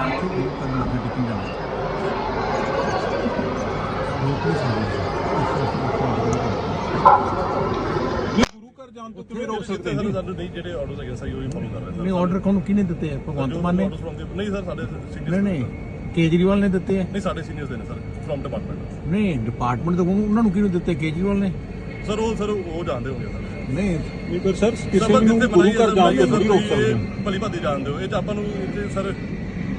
ਜਾਣ ਤੋਂ ਰੋਕ ਸਕਦੇ ਨਹੀਂ ਕਿਵੇਂ ਰੋਕ ਸਕਦੇ ਸਰ ਜੀ? ਸਾਨੂੰ ਨਹੀਂ ਜਿਹੜੇ ਆਰਡਰਸ ਹੈਗੇ ਸਹੀ ਉਹੀ ਫੋਲੋ ਕਰ ਰਹੇ ਨਹੀਂ ਆਰਡਰ ਕੋਣ ਕਿਹਨੇ ਦਿੱਤੇ ਆ? ਭਗਵੰਤ ਮਾਨ ਨੇ? ਨਹੀਂ ਸਰ ਸਾਡੇ ਸੀਨੀਅਰ ਨਹੀਂ ਨਹੀਂ ਕੇਜਰੀਵਾਲ ਨੇ ਦਿੱਤੇ ਆ? ਨਹੀਂ ਸਾਡੇ ਸੀਨੀਅਰਸ ਦੇ ਨੇ ਸਰ ਫਰਮ ਡਿਪਾਰਟਮੈਂਟ ਨਹੀਂ ਡਿਪਾਰਟਮੈਂਟ ਤੋਂ ਉਹਨਾਂ ਨੂੰ ਕਿਹਨੂੰ ਦਿੱਤੇ? ਕੇਜਰੀਵਾਲ ਨੇ? ਸਰ ਉਹ ਸਰ ਉਹ ਜਾਣਦੇ ਹੋਣਗੇ ਸਰ ਨਹੀਂ ਨਹੀਂ ਪਰ ਸਰ ਕਿਸੇ ਨੂੰ ਗੁਰੂ ਘਰ ਜਾਣ ਤੋਂ ਨਹੀਂ ਰੋਕ ਸਕਦੇ ਭਲੀ ਭਾਦੀ ਜਾਣਦੇ ਹੋ। ਇਹ ਤਾਂ ਆਪਾਂ ਨੂੰ ਇੱਥੇ ਸਰ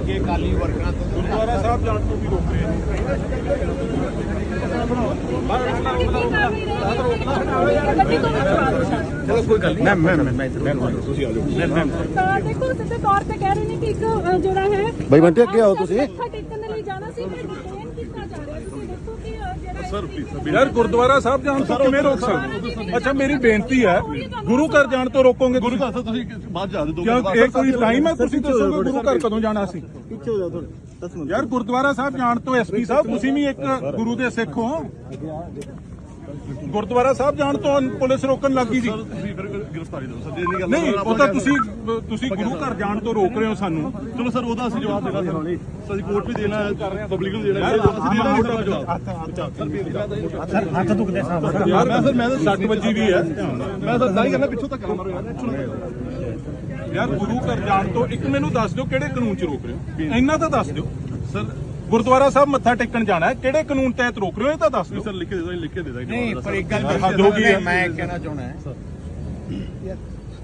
ਗਏ ਕਾਲੀ ਵਰਕਰਾਂ ਤੋਂ ਗੁਰਦੁਆਰਾ ਸਾਹਿਬ ਜਾਣ ਤੋਂ ਵੀ ਰੋਕ ਰਹੇ ਨੇ। ਚਲੋ ਕੋਈ ਗੱਲ ਨਹੀਂ। ਮੈਂ ਮੈਂ ਮੈਂ ਮੈਂ ਤੁਸੀਂ ਆ ਜਾਓ। ਤਾਂ ਦੇਖੋ ਸਿੱਧੇ ਤੌਰ ਤੇ ਕਹਿ ਰਹੇ ਨੇ ਕਿ ਇੱਕ ਅ, ਜਿਹੜਾ ਹੈ। ਬਈ ਬੰਟੇ, ਅੱਗੇ ਆਓ ਤੁਸੀਂ। ਮੱਥਾ ਟੇਕਣ ਦੇ ਲਈ ਜਾਣਾ ਸੀ ਮੈਂ ਡਿਟੇਨ ਕੀਤਾ ਜਾ ਰਿਹਾ ਤੁਸੀਂ ਦੇਖੋ ਕਿ ਅ, ਜਿਹੜਾ ਸਰ ਪਲੀਜ਼ ਯਾਰ ਗੁਰਦੁਆਰਾ ਸਾਹਿਬ ਜਾਣ ਤੋਂ ਕਿਵੇਂ ਰੋਕ ਸਕਦੇ ਅੱਛਾ ਮੇਰੀ ਬੇਨਤੀ ਹੈ ਗੁਰੂ ਘਰ ਜਾਣ ਤੋਂ ਰੋਕੋਗੇ ਗੁਰੂ ਘਰ ਤੋਂ ਤੁਸੀਂ ਬਾਅਦ ਜਾ ਦੇ ਦੋ ਕਿਉਂ? ਇਹ ਕੋਈ ਟਾਈਮ ਹੈ? ਤੁਸੀਂ ਦੱਸੋਗੇ ਗੁਰੂ ਘਰ ਕਦੋਂ ਜਾਣਾ ਸੀ? ਪਿੱਛੇ ਹੋ ਜਾ ਥੋੜੇ ਯਾਰ ਗੁਰਦੁਆਰਾ ਸਾਹਿਬ ਜਾਣ ਤੋਂ ਐਸਪੀ ਸਾਹਿਬ ਤੁਸੀਂ ਵੀ ਇੱਕ ਗੁਰੂ ਦੇ ਸਿੱਖ ਹੋ। ਗੁਰਦੁਆਰਾ ਸਾਹਿਬ ਜਾਣ ਤੋਂ ਪੁਲਿਸ ਰੋਕਣ ਲੱਗੀ ਜੀ। ਤੁਸੀਂ ਫਿਰ ਗ੍ਰਿਫਤਾਰੀ ਦਿਓ। ਸਰ ਜੇ ਨਹੀਂ ਗੱਲ ਨਹੀਂ ਉਹ ਤਾਂ ਤੁਸੀਂ ਤੁਸੀਂ ਗੁਰੂ ਘਰ ਜਾਣ ਤੋਂ ਰੋਕ ਰਹੇ ਹੋ ਸਾਨੂੰ? ਚਲੋ ਸਰ ਉਹਦਾ ਅਸੀਂ ਜਵਾਬ ਦੇਣਾ ਸਰ। ਸਰ ਅਸੀਂ ਕੋਰਟ ਵੀ ਦੇਣਾ ਹੈ ਪਬਲਿਕ ਨੂੰ ਦੇਣਾ ਹੈ। ਅਸੀਂ ਦੇਣਾ ਹੈ ਸਰ ਜਵਾਬ। ਯਾਰ ਮੈਂ ਸਰ ਮੈਂ ਤਾਂ 60 ਵਜੇ ਵੀ ਹੈ। ਮੈਂ ਤਾਂ ਨਹੀਂ ਕਰਨਾ ਪਿੱਛੋਂ ਤੱਕ ਮਾਰੋ ਯਾਰ ਯਾਰ ਗੁਰੂ ਘਰ ਜਾਣ ਤੋਂ ਇੱਕ ਮੈਨੂੰ ਦੱਸ ਦਿਓ ਕਿਹੜੇ ਕਾਨੂੰਨ 'ਚ ਰੋਕ ਰਹੇ ਹੋ। ਇੰਨਾ ਤਾਂ ਦੱਸ ਦਿਓ। ਸਰ ਗੁਰਦੁਆਰਾ ਸਾਹਿਬ ਮੱਥਾ ਟੇਕਣ ਜਾਣਾ ਹੈ ਕਿਹੜੇ ਕਾਨੂੰਨ ਤਹਿਤ ਰੋਕ ਰਹੇ ਹੋ ਇਹ ਤਾਂ ਦੱਸ ਦਿਓ। ਸਰ ਲਿਖ ਕੇ ਦੇ ਦੋ ਲਿਖ ਕੇ ਦੇ ਦਾਂਗੇ ਨਹੀਂ ਪਰ ਇੱਕ ਗੱਲ। ਮੈਂ ਕਹਿਣਾ ਚਾਹਣਾ ਹੈ। ਯਾਰ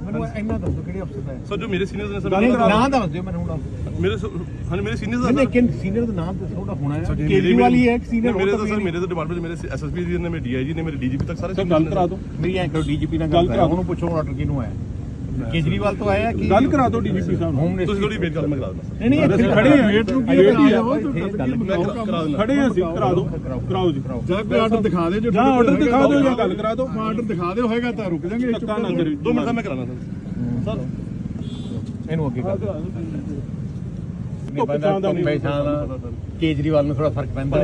ਮੈਨੂੰ ਇੰਨਾ ਦੱਸੋ ਕਿਹੜੇ ਅਫਸਰ ਦਾ ਹੈ? ਸਰ ਜੋ ਮੇਰੇ ਸੀਨੀਅਰਸ ਨੇ ਨਹੀਂ ਸਰ ਨਾਮ ਦੱਸ ਦਿਓ ਮੈਨੂੰ ਹੁਣ ਮੇਰੇ ਹਾਂਜੀ ਮੇਰੇ ਸੀਨੀਅਰਸ ਦਾ ਨਹੀਂ ਕਿਨ ਸੀਨੀਅਰ ਦਾ ਨਾਮ ਦੱਸੋ ਉਹਦਾ ਹੋਣਾ ਹੈ। ਕੇਜਰੀਵਾਲ ਹੀ ਹੈ ਇੱਕ ਸੀਨੀਅਰ ਮੇਰੇ ਤਾਂ ਸਰ ਮੇਰੇ ਤਾਂ ਡਿਪਾਰਟਮੈਂਟ ਮੇਰੇ ਐਸਐਸਪੀ ਜੀ ਨੇ ਮੇਰੇ ਡੀਆਈਜੀ ਨੇ ਮੇਰੇ ਡੀਜੀਪੀ ਤੱਕ ਸਾਰੇ ਸਰ ਗੱਲ ਕਰਾ ਦਿਓ। ਮੇਰੀ ਐਂ ਕਰੋ ਡੀਜੀਪੀ ਨਾਲ ਗੱਲ ਕਰਾ ਦਿਓ। ਉਹਨੂੰ ਪੁੱਛੋ ਆਰਡਰ ਕਿਹਨੂੰ ਆਇਆ। ਕੇਜਰੀਵਾਲ ਤੋਂ ਆਇਆ ਕਿ ਗੱਲ ਕਰਾ ਦਿਓ ਡੀਜੀਪੀ ਸਾਹਿਬ ਨੂੰ। ਤੁਸੀਂ ਥੋੜੀ ਵੇਟ ਕਰ ਮੈਂ ਕਰਾ ਦਿੰਦਾ ਨਹੀਂ ਨਹੀਂ ਅਸੀਂ ਖੜੇ ਹਾਂ ਵੇਟ ਨੂੰ ਕੀ ਕਰੀ ਆ ਦਿੰਦਾ। ਖੜੇ ਹਾਂ ਅਸੀਂ ਕਰਾ ਦਿਓ। ਕਰਾਓ ਜੀ। ਜਾਂ ਕੋਈ ਆਰਡਰ ਦਿਖਾ ਦੇ ਜੋ ਜਾਂ ਆਰਡਰ ਦਿਖਾ ਦਿਓ ਜਾਂ ਗੱਲ ਕਰਾ ਦਿਓ। ਆਰਡਰ ਦਿਖਾ ਦਿਓ ਹੋਏਗਾ ਤਾਂ ਰੁਕ ਜਾਾਂਗੇ ਧੱਕਾ ਨਾ ਕਰੀ। ਦੋ ਮਿੰਟ ਦਾ ਮੈਂ ਕਰਾਣਾ ਸਰ। ਸਰ ਇਹਨੂੰ ਅੱਗੇ ਕਰ। ਨਹੀਂ ਬੰਦਾ ਕੇਜਰੀਵਾਲ ਨੂੰ ਥੋੜਾ ਫ਼ਰਕ ਪੈਂਦਾ।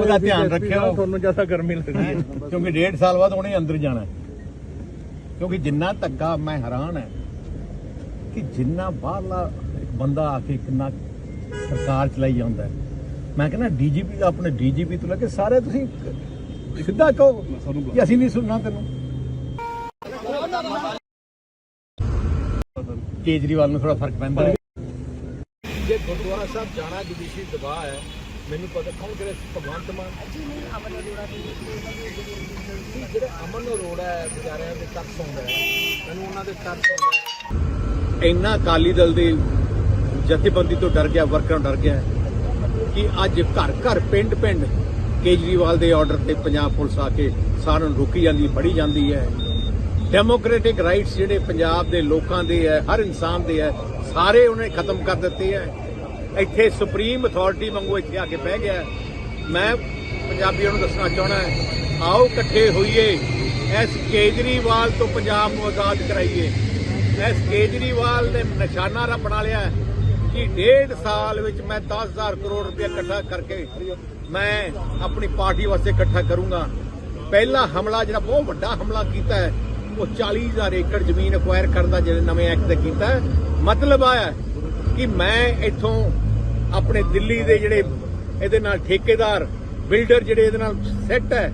ਉਹਦਾ ਧਿਆਨ ਰੱਖਿਓ। ਤੁਹਾਨੂੰ ਜ਼ਿਆਦਾ ਗਰਮੀ ਲੱਗਦੀ ਹੈ? ਕਿਉਂਕਿ ਡੇਢ ਸਾਲ ਬਾਅਦ ਉਹਨੇ ਅੰਦਰ ਜਾਣਾ ਹੈ। ਕਿਉਂਕਿ ਜਿੰਨਾ ਧੱਕਾ ਮੈਂ ਹੈਰਾਨ ਹੈ ਕਿ ਜਿੰਨਾ ਬਾਹਰਲਾ ਇੱਕ ਬੰਦਾ ਆ ਕੇ ਕਿੰਨਾ ਸਰਕਾਰ ਚਲਾਈ ਜਾਂਦਾ ਮੈਂ ਕਹਿੰਦਾ ਡੀਜੀਪੀ ਦਾ ਆਪਣੇ ਡੀਜੀਪੀ ਤੋਂ ਲੈ ਕੇ ਸਾਰੇ ਤੁਸੀਂ ਸਿੱਧਾ ਕਹੋ ਕਿ ਅਸੀਂ ਨਹੀਂ ਸੁਣਨਾ ਤੈਨੂੰ। ਕੇਜਰੀਵਾਲ ਨੂੰ ਥੋੜਾ ਫ਼ਰਕ ਪੈਂਦਾ ਜੇ ਗੁਰਦੁਆਰਾ ਸਾਹਿਬ ਜਾਣਾ ਜੁਡੀਸ਼ੀ ਦਬਾਅ ਹੈ ਮੈਨੂੰ ਪਤਾ ਕੌਣ ਕਰੇ ਭਗਵੰਤ ਮਾਨ। ਜੀ ਨਹੀਂ ਅਮਨ ਅਰੋੜਾ ਜਿਹੜੇ ਅਮਨ ਅਰੋੜਾ ਹੈ ਵਿਚਾਰਿਆਂ ਦੇ ਤਰਸ ਆਉਂਦਾ ਹੈ। ਮੈਨੂੰ ਉਹਨਾਂ ਦੇ ਤਰਸ ਆਉਂਦਾ ਹੈ। ਇੰਨਾ ਅਕਾਲੀ ਦਲ ਦੇ ਜਥੇਬੰਦੀ ਤੋਂ ਡਰ ਗਿਆ ਵਰਕਰਾਂ ਤੋਂ ਡਰ ਗਿਆ ਕਿ ਅੱਜ ਘਰ ਘਰ ਪਿੰਡ ਪਿੰਡ ਕੇਜਰੀਵਾਲ ਦੇ ਆਰਡਰ ਤੇ ਪੰਜਾਬ ਪੁਲਿਸ ਆ ਕੇ ਸਾਰਿਆਂ ਨੂੰ ਰੋਕੀ ਜਾਂਦੀ ਫੜੀ ਜਾਂਦੀ ਹੈ। ਡੈਮੋਕ੍ਰੈਟਿਕ ਰਾਈਟਸ ਜਿਹੜੇ ਪੰਜਾਬ ਦੇ ਲੋਕਾਂ ਦੇ ਹੈ ਹਰ ਇਨਸਾਨ ਦੇ ਹੈ ਸਾਰੇ ਉਹਨੇ ਖਤਮ ਕਰ ਦਿੱਤੇ ਹੈ। ਇੱਥੇ ਸੁਪਰੀਮ ਅਥਾਰਟੀ ਵਾਂਗੂ ਇੱਥੇ ਆ ਕੇ ਬਹਿ ਗਿਆ। ਮੈਂ ਪੰਜਾਬੀਆਂ ਨੂੰ ਦੱਸਣਾ ਚਾਹਣਾ ਆਓ ਇਕੱਠੇ ਹੋਈਏ ਐਸ ਕੇਜਰੀਵਾਲ ਤੋਂ ਪੰਜਾਬ ਨੂੰ ਆਜ਼ਾਦ ਕਰਾਈਏ। ਐਸ ਕੇਜਰੀਵਾਲ ਨੇ ਨਿਸ਼ਾਨਾ ਰ ਬਣਾ ਲਿਆ ਕਿ ਡੇਢ ਸਾਲ ਵਿੱਚ ਮੈਂ 10000 ਕਰੋੜ ਰੁਪਏ ਇਕੱਠਾ ਕਰਕੇ ਮੈਂ ਆਪਣੀ ਪਾਰਟੀ ਵਾਸਤੇ ਇਕੱਠਾ ਕਰੂੰਗਾ। ਪਹਿਲਾ ਹਮਲਾ ਜਿਹੜਾ ਬਹੁਤ ਵੱਡਾ ਹਮਲਾ ਕੀਤਾ ਹੈ, ਉਹ 40000 ਏਕੜ ਜ਼ਮੀਨ ਅਕਵਾਇਰ ਕਰਨ ਦਾ ਜਿਹੜੇ ਨਵੇਂ ਐਕਟ ਤੇ ਕੀਤਾ ਮਤਲਬ ਆਇਆ ਕਿ ਮੈਂ ਇੱਥੋਂ ਆਪਣੇ ਦਿੱਲੀ ਦੇ ਜਿਹੜੇ ਇਹਦੇ ਨਾਲ ਠੇਕੇਦਾਰ, ਬਿਲਡਰ ਜਿਹੜੇ ਇਹਦੇ ਨਾਲ ਸੈੱਟ ਹੈ,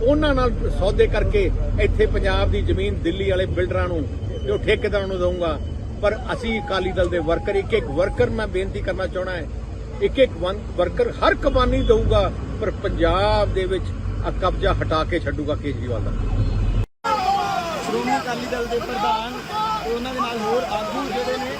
ਉਹਨਾਂ ਨਾਲ ਸੌਦੇ ਕਰਕੇ ਇੱਥੇ ਪੰਜਾਬ ਦੀ ਜ਼ਮੀਨ ਦਿੱਲੀ ਵਾਲੇ ਬਿਲਡਰਾਂ ਨੂੰ, ਜੋ ਠੇਕੇਦਾਰਾਂ ਨੂੰ ਦਊਂਗਾ। ਪਰ ਅਸੀਂ ਅਕਾਲੀ ਦਲ ਦੇ ਵਰਕਰ ਇੱਕ ਇੱਕ ਵਰਕਰ ਮੈਂ ਬੇਨਤੀ ਕਰਨਾ ਚਾਹਣਾ ਹੈ ਇੱਕ ਇੱਕ ਵਰਕਰ ਹਰ ਕੁਰਬਾਨੀ ਦਊਗਾ, ਪਰ ਪੰਜਾਬ ਦੇ ਵਿੱਚ ਆ ਕਬਜ਼ਾ ਹਟਾ ਕੇ ਛੱਡੂਗਾ ਕੇਜਰੀਵਾਲ ਦਾ। ਸ਼੍ਰੋਮਣੀ ਅਕਾਲੀ ਦਲ ਦੇ ਪ੍ਰਧਾਨ ਤੇ ਉਹਨਾਂ ਦੇ ਨਾਲ ਹੋਰ ਆਗੂ ਜਿਹੜੇ ਨੇ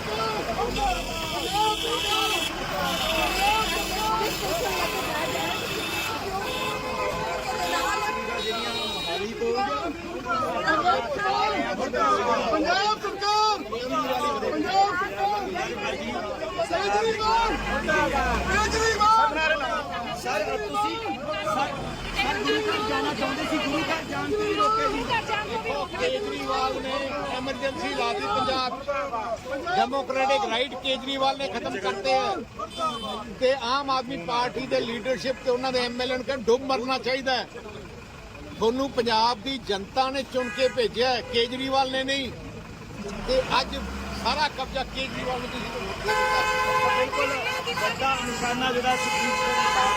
ਕੇਜਰੀਵਾਲ ਨੇ ਐਮਰਜੈਂਸੀ ਲਾ ਦਿੱਤੀ ਪੰਜਾਬ ਡੈਮੋਕ੍ਰੈਟਿਕ ਰਾਈਟ ਕੇਜਰੀਵਾਲ ਨੇ ਖਤਮ ਕਰਤੇ ਹੈ ਤੇ ਆਮ ਆਦਮੀ ਪਾਰਟੀ ਦੇ ਲੀਡਰਸ਼ਿਪ ਤੇ ਉਹਨਾਂ ਦੇ ਐਮਐਲਏ ਨੂੰ ਕਹਿੰਦੇ ਡੁੱਬ ਮਰਨਾ ਚਾਹੀਦਾ ਹੈ। ਤੁਹਾਨੂੰ ਪੰਜਾਬ ਦੀ ਜਨਤਾ ਨੇ ਚੁਣ ਕੇ ਭੇਜਿਆ ਕੇਜਰੀਵਾਲ ਨੇ ਨਹੀਂ। ਤੇ ਅੱਜ ਸਾਰਾ ਕਬਜ਼ਾ ਕੇਜਰੀਵਾਲ ਨੂੰ ਤੁਸੀਂ ਬਿਲਕੁਲ ਵੱਡਾ ਨਿਸ਼ਾਨਾ ਜਿਹੜਾ ਸੁਖਬੀਰ ਸਿੰਘ ਦਾ